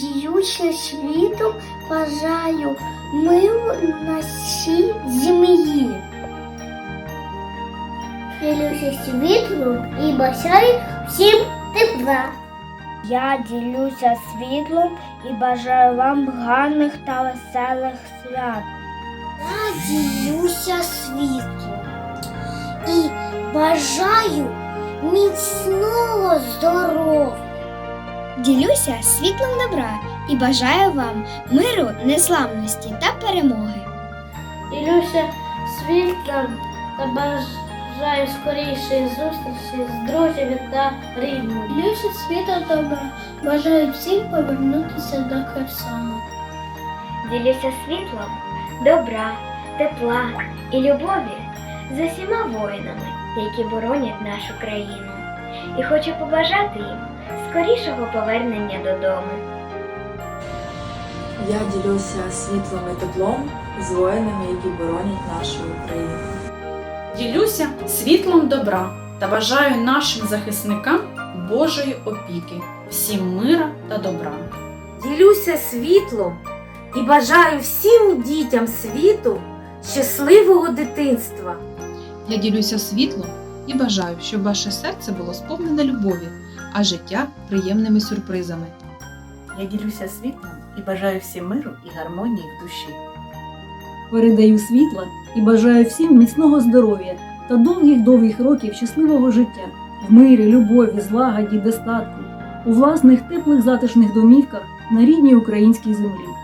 Ділюся світом, бажаю миру на всій землі. Ділюся світлом і бажаю всім тепла. Я ділюся світлом і бажаю вам гарних та веселих свят. Я ділюся світлом і бажаю міцного здоров'я. Ділюся світлом добра і бажаю вам миру, незламності та перемоги. Ділюся світлом та бажаю скорішої зустрічі з друзями та рідними. Ділюся світлом добра, бажаю всім повернутися до Херсону. Ділюся світлом, добра, тепла і любові з усіма воїнами, які боронять нашу країну. І хочу побажати їм скорішого повернення додому. Я ділюся світлом і теплом з воїнами, які боронять нашу Україну. Ділюся світлом добра та бажаю нашим захисникам Божої опіки, всім мира та добра. Ділюся світлом і бажаю всім дітям світу щасливого дитинства. Я ділюся світлом і бажаю, щоб ваше серце було сповнене любові, а життя приємними сюрпризами. Я ділюся світлом і бажаю всім миру і гармонії в душі. Передаю світла і бажаю всім міцного здоров'я та довгих-довгих років щасливого життя в мирі, любові, злагоді, достатку, у власних теплих затишних домівках на рідній українській землі.